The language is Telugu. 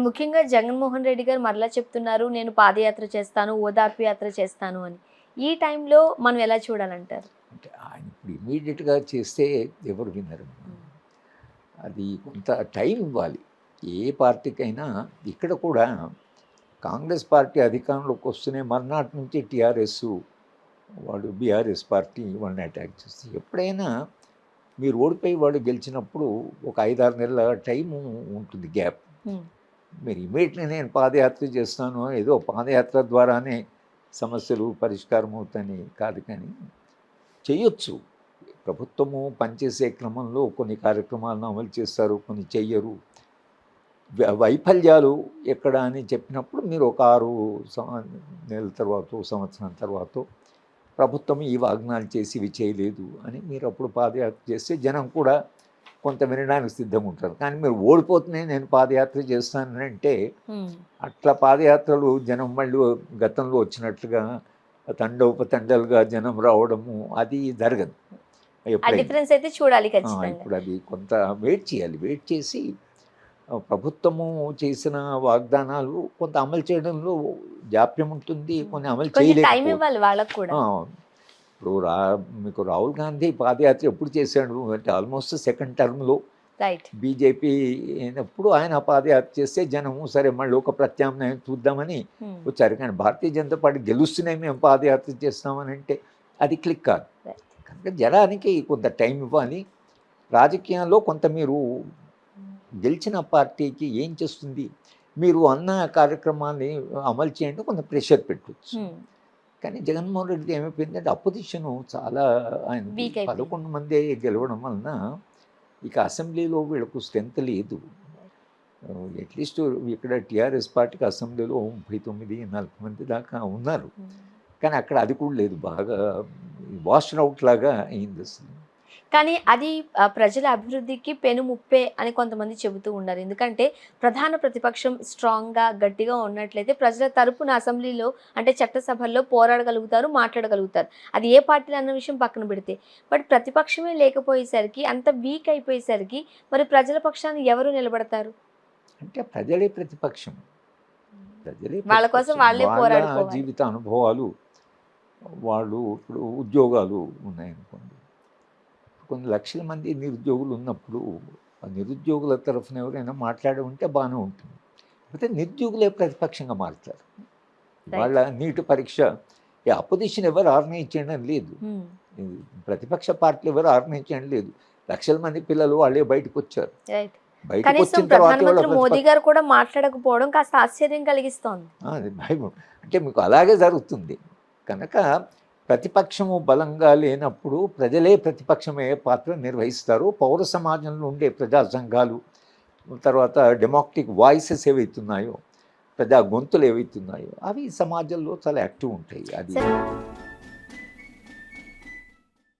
ముఖ్యంగా జగన్మోహన్ రెడ్డి గారు మరలా చెప్తున్నారు నేను పాదయాత్ర చేస్తాను ఓదార్పు యాత్ర చేస్తాను అని. ఈ టైంలో మనం ఎలా చూడాలంటారు? అంటే ఆయన ఇప్పుడు ఇమీడియట్గా చేస్తే ఎవరు వినరు. అది కొంత టైం ఇవ్వాలి. ఏ పార్టీకైనా ఇక్కడ కూడా కాంగ్రెస్ పార్టీ అధికారంలోకి వస్తూనే మర్నాటి నుంచి టీఆర్ఎస్ వాడు బీఆర్ఎస్ పార్టీ వాళ్ళని అటాక్ చేస్తే ఎప్పుడైనా మీరు ఓడిపోయి వాడు గెలిచినప్పుడు ఒక ఐదారు నెలల టైం ఉంటుంది గ్యాప్. మీరు ఇమీడియట్లీ నేను పాదయాత్ర చేస్తాను ఏదో పాదయాత్ర ద్వారానే సమస్యలు పరిష్కారం అవుతాయని కాదు కానీ చేయొచ్చు. ప్రభుత్వము పనిచేసే క్రమంలో కొన్ని కార్యక్రమాలను అమలు చేస్తారు కొన్ని చెయ్యరు. వై- వైఫల్యాలు ఎక్కడ అని చెప్పినప్పుడు మీరు ఒక ఆరు నెలల తర్వాత సంవత్సరం తర్వాత ప్రభుత్వం ఈ వాగ్నాలు చేసి ఇవి చేయలేదు అని మీరు అప్పుడు పాదయాత్ర చేస్తే జనం కూడా కొంత వినడానికి సిద్ధంగా ఉంటారు కానీ మీరు ఓడిపోతూనే నేను పాదయాత్ర చేస్తానంటే అట్లా పాదయాత్రలు జనం మళ్ళీ గతంలో వచ్చినట్లుగా తండోపతండలుగా జనం రావడము అది జరగదు. డిఫరెన్స్ అయితే చూడాలి ఇప్పుడు అది కొంత వెయిట్ చేయాలి. వెయిట్ చేసి ప్రభుత్వము చేసిన వాగ్దానాలు కొంత అమలు చేయడంలో జాప్యం ఉంటుంది కొన్ని అమలు చేయలేదు ఇవ్వాలి వాళ్ళకు కూడా. ఇప్పుడు రా మీకు రాహుల్ గాంధీ పాదయాత్ర ఎప్పుడు చేశాడు? అంటే ఆల్మోస్ట్ సెకండ్ టర్మ్లో రైట్ బీజేపీ అయినప్పుడు ఆయన పాదయాత్ర చేస్తే జనము సరే మళ్ళీ ఒక ప్రత్యామ్నాయం చూద్దామని వచ్చారు. కానీ భారతీయ జనతా పార్టీ గెలుస్తూనే మేము పాదయాత్ర చేస్తామని అంటే అది క్లిక్ కాదు. కనుక జనానికి కొంత టైం ఇవ్వాలి. రాజకీయాల్లో కొంత మీరు గెలిచిన పార్టీకి ఏం చేస్తుంది? మీరు అన్న కార్యక్రమాన్ని అమలు చేయండి కొంత ప్రెషర్ పెట్టవచ్చు కానీ జగన్మోహన్ రెడ్డి ఏమైపోయిందంటే అపోజిషన్ చాలా ఆయన. పదకొండు మంది గెలవడం వలన ఇక అసెంబ్లీలో వీళ్ళకు స్ట్రెంత్ లేదు. అట్లీస్ట్ ఇక్కడ టీఆర్ఎస్ పార్టీకి అసెంబ్లీలో ముప్పై తొమ్మిది నలభై మంది దాకా ఉన్నారు. కానీ అక్కడ అది కూడా లేదు. బాగా వాష్ అవుట్ లాగా అయింది అసలు. కానీ అది ప్రజల అభివృద్ధికి పెను ముప్పే అని కొంతమంది చెబుతూ ఉన్నారు. ఎందుకంటే ప్రధాన ప్రతిపక్షం స్ట్రాంగ్గా గట్టిగా ఉన్నట్లయితే ప్రజల తరపున అసెంబ్లీలో అంటే చట్టసభల్లో పోరాడగలుగుతారు మాట్లాడగలుగుతారు. అది ఏ పార్టీలు అన్న విషయం పక్కన పెడితే. బట్ ప్రతిపక్షమే లేకపోయేసరికి అంత వీక్ అయిపోయేసరికి మరి ప్రజల పక్షాన్ని ఎవరు నిలబడతారు? అంటే ప్రజలే ప్రతిపక్షం. ప్రజలే వాళ్ళ కోసం. వాళ్ళే పోరాడుకోవాలి. జీవిత అనుభవాలు వాళ్ళు ఇప్పుడు ఉద్యోగాలు ఉన్నాయనుకోండి కొన్ని లక్షల మంది నిరుద్యోగులు ఉన్నప్పుడు ఆ నిరుద్యోగుల తరఫున ఎవరైనా మాట్లాడి ఉంటే బాగానే ఉంటుంది. అయితే నిరుద్యోగులే ప్రతిపక్షంగా మారుతారు. వాళ్ళ నీటి పరీక్ష ఈ అపోజిషన్ ఎవరు ఆర్గనైజ్ చేయడం లేదు. Hmm. ప్రతిపక్ష పార్టీలు ఎవరు ఆర్గనైజ్ చేయడం లేదు. లక్షల మంది పిల్లలు వాళ్ళే బయటకు వచ్చారు. కనీసం ప్రధానమంత్రి మోదీ గారు కూడా మాట్లాడకపోవడం కాస్త ఆశ్చర్యం కలిగిస్తోంది. భయం. అంటే మీకు అలాగే జరుగుతుంది. కనుక ప్రతిపక్షము బలంగా లేనప్పుడు ప్రజలే ప్రతిపక్షమే పాత్ర నిర్వహిస్తారు. పౌర సమాజంలో ఉండే ప్రజా సంఘాలు తర్వాత డెమోక్రటిక్ వాయిసెస్ ఏవైతున్నాయో ప్రజా గొంతులు ఏవైతున్నాయో అవి సమాజంలో చాలా యాక్టివ్ ఉంటాయి. అది